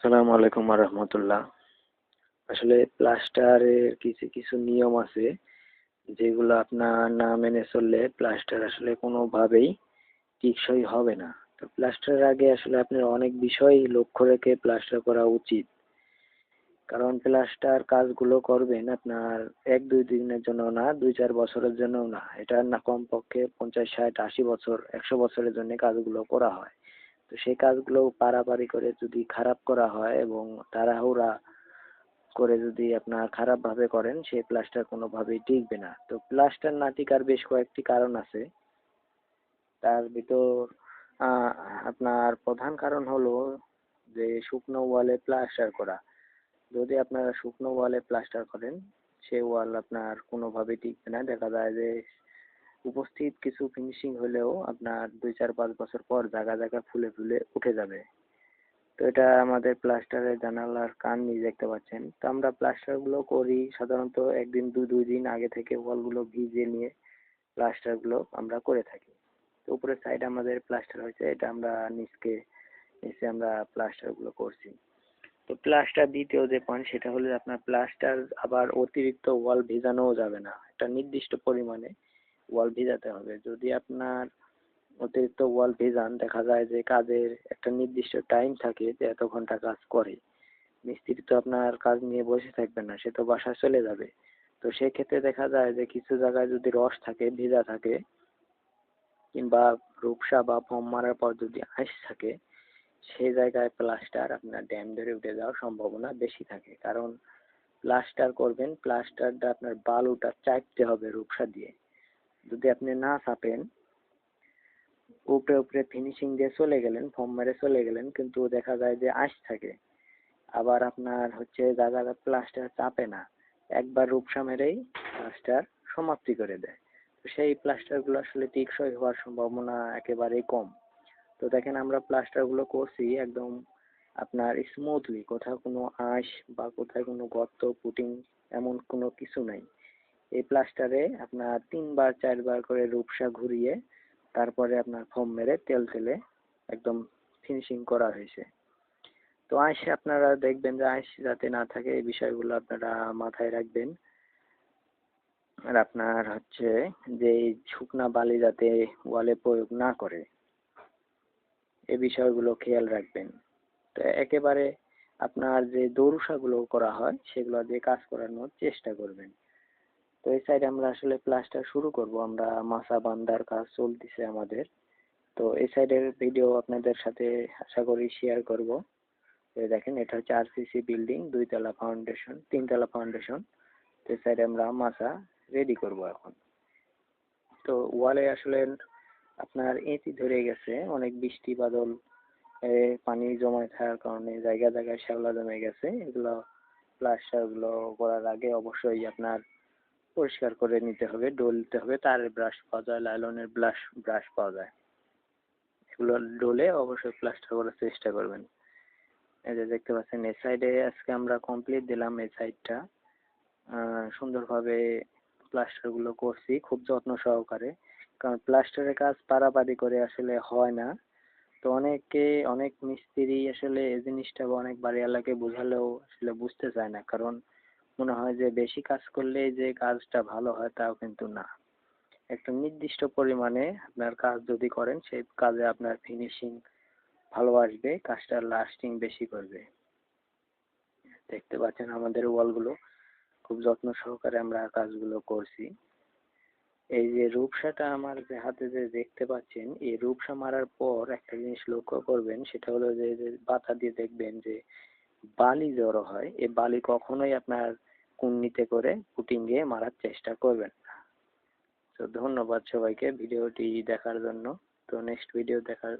আসসালামু আলাইকুম রহমতুল্লাহ। আসলে প্লাস্টারের কিছু কিছু নিয়ম আছে যেগুলো আপনার না মেনে চললে প্লাস্টার আসলে কোনোভাবেই টেকসই হবে না। তো প্লাস্টারের আগে আসলে আপনার অনেক বিষয় লক্ষ্য রেখে প্লাস্টার করা উচিত। কারণ প্লাস্টার কাজগুলো করবেন আপনার এক, দুই দিনের জন্য না, দুই, চার বছরের জন্যও না। এটা না কমপক্ষে পঞ্চাশ, ষাট, আশি বছর, একশো বছরের জন্য কাজগুলো করা হয়। তো সেই কাজগুলো পারাপারি করে যদি খারাপ করা হয় এবং তাড়াহুড়া করে যদি আপনার খারাপভাবে করেন, সেই প্লাস্টার কোনোভাবেই টিকবে না। তো প্লাস্টার না টিকার বেশ কয়েকটি কারণ আছে। তার ভিতর আপনার প্রধান কারণ হলো যে শুকনো ওয়ালে প্লাস্টার করা। যদি আপনারা শুকনো ওয়ালে প্লাস্টার করেন সে ওয়াল আপনার কোনোভাবেই টিকবে না। দেখা যায় যে উপস্থিত কিছু ফিনিশিং হলেও আপনার দুই চার পাঁচ বছর পর জায়গা জায়গা ফুলে ফুলে উঠে যাবে। তো এটা আমাদের প্লাস্টারের জানালার কান দেখতে পাচ্ছেন। তো আমরা প্লাস্টারগুলো করি, সাধারণত একদিন দু, দুই দিন আগে থেকে ওয়ালগুলো ভিজিয়ে নিয়ে প্লাস্টারগুলো আমরা করে থাকি। তো উপরের সাইড আমাদের প্লাস্টার হয়েছে, এটা আমরা নিচকে, নিচে আমরা প্লাস্টারগুলো করছি। তো প্লাস্টার দ্বিতীয় যে পয়েন্ট সেটা হলো আপনার প্লাস্টার আবার অতিরিক্ত ওয়াল ভেজানোও যাবে না। একটা নির্দিষ্ট পরিমাণে ওয়াল ভেজাতে হবে। যদি আপনার অতিরিক্ত ওয়াল ভেজান দেখা যায় যে কাজের একটা নির্দিষ্ট টাইম থাকে যে এত ঘণ্টা কাজ করে, মিস্ত্রি তো আপনার কাজ নিয়ে বসে থাকবে না, সে তো বাসায় চলে যাবে। তো সেক্ষেত্রে দেখা যায় যে কিছু জায়গায় যদি রস থাকে, ভেজা থাকে, কিংবা রূপসা বা ফর্ম মারার পর যদি আইস থাকে, সেই জায়গায় প্লাস্টার আপনার ড্যাম ধরে উঠে যাওয়ার সম্ভাবনা বেশি থাকে। কারণ প্লাস্টার করবেন প্লাস্টারটা আপনার বালুটা চাপতে হবে রূপসা দিয়ে। যদি আপনি না চাপেন, উপরে উপরে ফিনিশিং দিয়ে চলে গেলেন ফর্ম মেরে চলে গেলেন, কিন্তু দেখা যায় যে আঁশ থাকে। আবার আপনার হচ্ছে জায়গাটা প্লাস্টার চাপে না। একবার রূপসা মেরেই প্লাস্টার সমাপ্তি করে দেয়। তো সেই প্লাস্টারগুলো আসলে টেকসই হওয়ার সম্ভাবনা একেবারেই কম। তো দেখেন আমরা প্লাস্টারগুলো করছি একদম আপনার স্মুথলি কোথাও কোনো আঁশ বা কোথায় কোনো গর্ত পুটিং এমন কোনো কিছু নাই। এই প্লাস্টারে আপনার তিনবার, চারবার করে রূপসা ঘুরিয়ে তারপরে আপনার ফোম মেরে তেল তেলে একদম ফিনিশিং করা হয়েছে। তো আইস আপনারা দেখবেন যে আইস যাতে না থাকে এই বিষয়গুলো আপনারা মাথায় রাখবেন। আর আপনার হচ্ছে যে শুকনা বালি যাতে ওয়ালে প্রয়োগ না করে, এ বিষয়গুলো খেয়াল রাখবেন। তো একেবারে আপনার যে দৌড়ুসাগুলো করা হয়, সেগুলো দিয়ে কাজ করানোর চেষ্টা করবেন। তো এই সাইডে আমরা আসলে প্লাস্টার শুরু করব। আমরা মাসা বান্দার কাজ চলতেছে আমাদের। তো এই সাইডের ভিডিও আপনাদের সাথে আশা করি শেয়ার করব। দেখেন, এটা হচ্ছে আরসিসি বিল্ডিং দুইতলা ফাউন্ডেশন তিনতলা ফাউন্ডেশন তো এই সাইডে আমরা মাসা রেডি করব এখন। তো ওয়ালে আসলে আপনার এঁচি ধরে গেছে, অনেক বৃষ্টি, বাদল পানি জমায় থাকার কারণে জায়গা জায়গায় শ্যাওলা জমে গেছে। এগুলো প্লাস্টারগুলো করার আগে অবশ্যই আপনার পরিষ্কার করে নিতে হবে ডলতে হবে তারের ব্রাশ পাওয়া যায় লাইলনের ব্রাশ ব্রাশ পাওয়া যায়। এগুলো ডলে অবশ্যই প্লাস্টার করার চেষ্টা করবেন। এই যে দেখতে পাচ্ছেন, এই সাইডে আজকে আমরা কমপ্লিট দিলাম এই সাইডটা সুন্দরভাবে প্লাস্টারগুলো করছি, খুব যত্ন সহকারে। কারণ প্লাস্টারের কাজ পারাপারি করে আসলে হয় না। তো অনেকে, অনেক মিস্ত্রি আসলে এই জিনিসটা অনেক বাড়িওয়ালাকে বোঝালেও আসলে বুঝতে চায় না। কারণ মনে হয় যে বেশি কাজ করলে যে কাজটা ভালো হয় তাও কিন্তু না। একটা নির্দিষ্ট পরিমাণে আপনার কাজ যদি করেন সেই কাজে আপনার ফিনিশিং ভালো আসবে, কাজটা লাস্টিং বেশি করবে। দেখতে পাচ্ছেন আমাদের ওয়ালগুলো খুব যত্ন সহকারে আমরা কাজগুলো করছি। এই যে রূপসাটা আমার যে হাতে যে দেখতে পাচ্ছেন, এই রূপসা মারার পর একটা জিনিস লক্ষ্য করবেন, সেটা হলো যে বাতা দিয়ে দেখবেন যে বালি জড়ো হয়। এই বালি কখনোই আপনার কুন্নিতে করে পুটিং দিয়ে মারার চেষ্টা করবেন। তো ধন্যবাদ সবাইকে ভিডিওটি দেখার জন্য। তো নেক্সট ভিডিও দেখার